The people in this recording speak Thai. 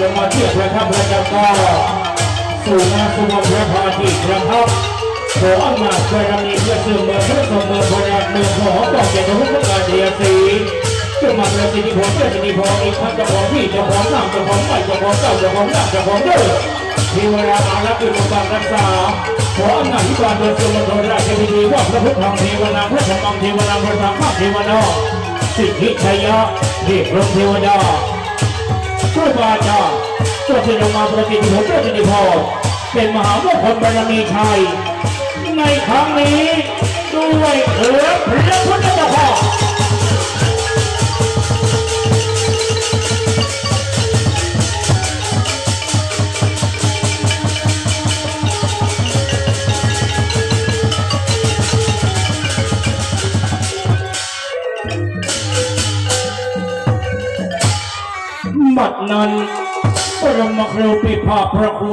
ลงมาเทียบพระครับพระจ้าก็สู่นาสุวรรณพระพาทีครับขออำนาจบารมีเพื่อสืบเมืองเพื่อสมเมืองโบราณเมืองของต่อกียรติหุ่นการเดียสีเจ้ามาเพื่อสิริพงษ์เจ้าสิริพงษ์อีกทั้งเจ้าของที่เจ้าของน้ำเจ้าของไม้เจ้าของเจ้าเจ้าของน้ำเจ้าของเด้อที่เวลามารักษ์อยู่บำรักษาขออำนาจที่การโดยสมบูรณ์ราชวิธีว่าพระพุทธธรรมเทวนาพระธรรมเทวนาพระธรรมเทวนาสิทธิชัยยะเรียกรมเทวดา ช่วยบาจาช่วยลงมาประกิจหัวเจ้าสิริพรเป็นมหามงคลบารมีชัยในครั้งนี้ด้วยเถื บัดนั้นปรมครูปิภาพระครู